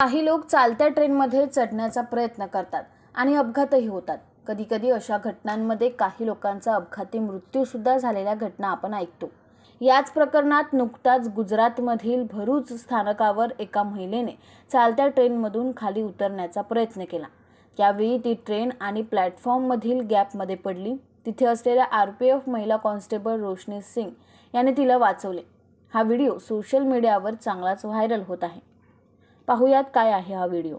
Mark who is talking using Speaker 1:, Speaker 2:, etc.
Speaker 1: काही लोक चालत्या ट्रेनमध्ये चढण्याचा प्रयत्न करतात आणि अपघातही होतात. कधीकधी अशा घटनांमध्ये काही लोकांचा अपघाती मृत्यूसुद्धा झालेल्या घटना आपण ऐकतो. याच प्रकरणात नुकताच गुजरातमधील भरूच स्थानकावर एका महिलेने चालत्या ट्रेनमधून खाली उतरण्याचा प्रयत्न केला. त्यावेळी ती ट्रेन आणि प्लॅटफॉर्ममधील गॅपमध्ये पडली. तिथे असलेल्या आर पी एफ महिला कॉन्स्टेबल रोशनी सिंग याने तिला वाचवले. हा व्हिडिओ सोशल मीडियावर चांगलाच व्हायरल होत आहे. पाहुयात काय आहे हा व्हिडिओ.